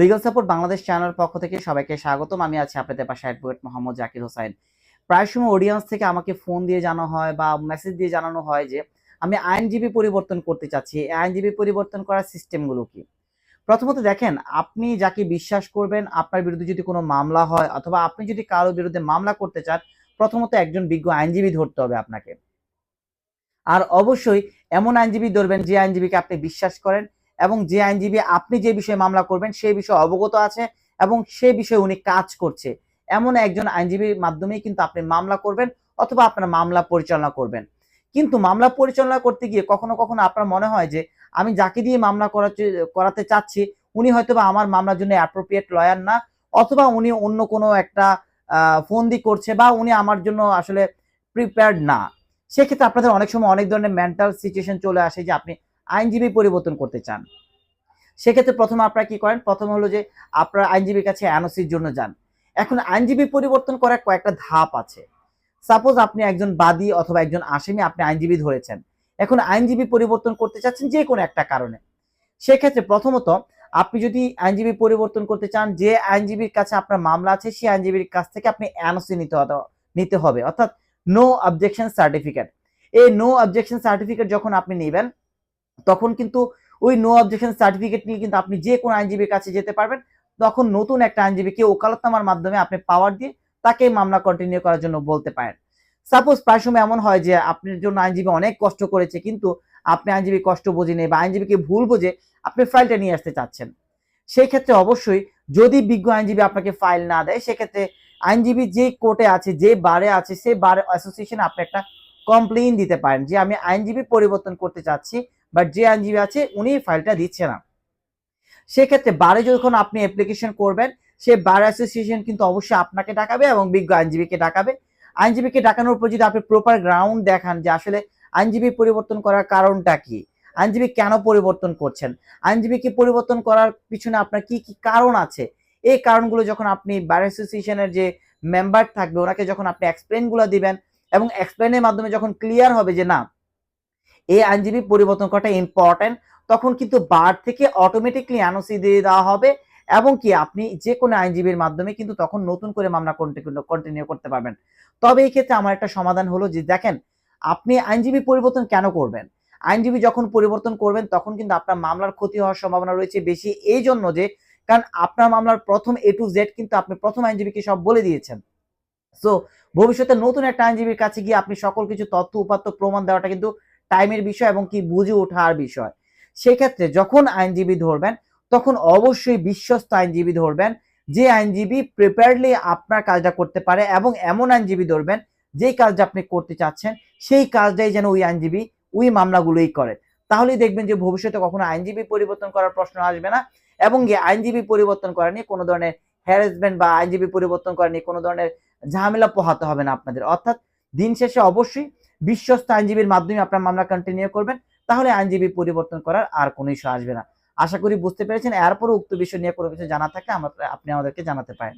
Legal support Bangladesh channel পক্ষ থেকে সবাইকে স্বাগতম। আমি আছি আপনাদের পাশে অ্যাডভোকেট মোহাম্মদ জাকির হোসাইন প্রায় সময় অডিয়েন্স থেকে আমাকে ফোন দিয়ে জানানো হয় বা মেসেজ দিয়ে জানানো হয় যে, আমি আইনজীবী পরিবর্তন করতে চাচ্ছি। আইনজীবী পরিবর্তন করার সিস্টেমগুলো কি? প্রথমত দেখেন, আপনি যাকে বিশ্বাস করবেন, আপনার বিরুদ্ধে যদি কোনো মামলা হয় অথবা আপনি যদি কারোর বিরুদ্ধে মামলা করতে চান, প্রথমত একজন বিজ্ঞ আইনজীবী ধরতে হবে আপনাকে। আর অবশ্যই এমন আইনজীবী ধরবেন যে আইনজীবীকে আপনি বিশ্বাস করেন এবং যে আইনজীবী আপনি যে বিষয়ে মামলা করবেন, সেই বিষয়ে অবগত আছে এবং সে বিষয়ে উনি কাজ করছে। এমন একজন আইনজীবীর মাধ্যমেই কিন্তু আপনি মামলা করবেন অথবা আপনার মামলা পরিচালনা করবেন। কিন্তু মামলা পরিচালনা করতে গিয়ে কখনো কখনো আপনার মনে হয় যে, আমি যাকে দিয়ে মামলা করাতে চাচ্ছি, উনি হয়তোবা আমার মামলার জন্য অ্যাপ্রোপ্রিয়েট লয়ার না, অথবা উনি অন্য কোনো একটা ফন্দি করছে বা উনি আমার জন্য আসলে প্রিপেয়ার্ড না। সেক্ষেত্রে আপনাদের অনেক সময় অনেক ধরনের মেন্টাল সিচুয়েশন চলে আসে যে, আপনি আইনজীবী পরিবর্তন করতে চান। সেক্ষেত্রে প্রথমে আপনারা কি করেন? প্রথম হলো যে আপনারা আইনজীবীর কাছে এনওসির জন্য যান। এখন আইনজীবী পরিবর্তন করার কয়েকটা ধাপ আছে। সাপোজ আপনি একজন বাদী অথবা একজন আসামি, আপনি আইনজীবী ধরেছেন। এখন আইনজীবী পরিবর্তন করতে চাচ্ছেন যে কোনো একটা কারণে। সেক্ষেত্রে প্রথমত আপনি যদি আইনজীবী পরিবর্তন করতে চান, যে আইনজীবীর কাছে আপনার মামলা আছে, সেই আইনজীবীর কাছ থেকে আপনি এনওসি নিতে নিতে হবে। অর্থাৎ নো অবজেকশন সার্টিফিকেট এই নো অবজেকশন সার্টিফিকেট যখন আপনি নেবেন তখন কিন্তু ওই নো অবজেকশন সার্টিফিকেট নিয়ে কিন্তু আপনি যে কোনো আইনজীবীর কাছে যেতে পারবেন। তখন নতুন একটা আইনজীবীকে ওকালতনামার মাধ্যমে আপনি পাওয়ার দিয়ে তাকে মামলা কন্টিনিউ করার জন্য বলতে পারেন। সাপোজ প্রায় সময় এমন হয় যে আপনার জন্য আইনজীবী অনেক কষ্ট করেছে, কিন্তু আপনি আইনজীবী কষ্ট বোঝেনি বা আইনজীবীকে ভুল বুঝে, আপনি ফাইলটা নিয়ে আসতে চাচ্ছেন। সেই ক্ষেত্রে অবশ্যই যদি বিজ্ঞ আইনজীবী আপনাকে ফাইল না দেয়, সেক্ষেত্রে আইনজীবী যে কোর্টে আছে, যে বারে আছে, সে বার অ্যাসোসিয়েশন আপনি একটা কমপ্লেইন দিতে পারেন যে আমি আইনজীবী পরিবর্তন করতে চাচ্ছি বাট যে আইনজীবী আছে, উনি ফাইলটা দিচ্ছে না। সেক্ষেত্রে বারে যখন আপনি অ্যাপ্লিকেশন করবেন, সে বার অ্যাসোসিয়েশন কিন্তু অবশ্যই আপনাকে ডাকাবে এবং বিজ্ঞ আইনজীবীকে ডাকাবে। আইনজীবীকে ডাকানোর পর যদি আপনি প্রপার গ্রাউন্ড দেখান যে আসলে আইনজীবী পরিবর্তন করার কারণটা কি, আইনজীবী কেন পরিবর্তন করছেন আইনজীবীকে পরিবর্তন করার পিছনে আপনার কি কি কারণ আছে? এই কারণগুলো যখন আপনি বার অ্যাসোসিয়েশনের যে মেম্বার থাকবে, ওনাকে যখন আপনি এক্সপ্লেনগুলো দিবেন এবং এক্সপ্লেনের মাধ্যমে যখন ক্লিয়ার হবে যে না এই আইনজীবী পরিবর্তন করাটা ইম্পর্টেন্ট তখন কিন্তু বার থেকে অটোমেটিকলি এনওসি দিয়ে দেওয়া হবে এবং কি আপনি যে কোনো আইনজীবীর মাধ্যমে কিন্তু তখন নতুন করে মামলা কন্টিনিউ করতে পারবেন। তবে এই ক্ষেত্রে আমার একটা সমাধান হলো যে দেখেন, আপনি আইনজীবী পরিবর্তন কেন করবেন? আইনজীবী যখন পরিবর্তন করবেন, তখন কিন্তু আপনার মামলার ক্ষতি হওয়ার সম্ভাবনা রয়েছে বেশি। এই জন্য যে, কারণ আপনার মামলার প্রথম এ টু জেড কিন্তু আপনি প্রথম আইনজীবীকে সব বলে দিয়েছেন। সো ভবিষ্যতে নতুন একটা আইনজীবীর কাছে গিয়ে আপনি সকল কিছু তথ্য, উপাত্ত, প্রমাণ দেওয়াটা কিন্তু টাইমের বিষয় এবং কি বুঝে ওঠার বিষয়। সেক্ষেত্রে যখন আইনজীবী ধরবেন, তখন অবশ্যই বিশ্বস্ত আইনজীবী ধরবেন, যে আইনজীবী প্রিপেয়ারলি আপনার কাজটা করতে পারে এবং এমন আইনজীবী ধরবেন, যেই কাজটা আপনি করতে চাচ্ছেন, সেই কাজটাই যেন ওই আইনজীবী ওই মামলাগুলোই করে তাহলেই দেখবেন যে ভবিষ্যতে কখনো আইনজীবী পরিবর্তন করার প্রশ্ন আসবে না এবং আইনজীবী পরিবর্তন করা নিয়ে কোনো ধরনের হ্যারাসমেন্ট বা আইনজীবী পরিবর্তন করা নিয়ে কোনো ধরনের ঝামেলা পোহাতে হবে না আপনাদের। অর্থাৎ দিন শেষে অবশ্যই বিশ্বস্ত আইনজীবীর মাধ্যমে আপনার মামলা কন্টিনিউ করবেন, তাহলে আইনজীবী পরিবর্তন করার আর কোনো ইস্যু আসবে না। আশা করি বুঝতে পেরেছেন। এরপরও উক্ত বিষয় নিয়ে কোনো কিছু জানা থাকে, আমরা আপনি আমাদেরকে জানাতে পারেন।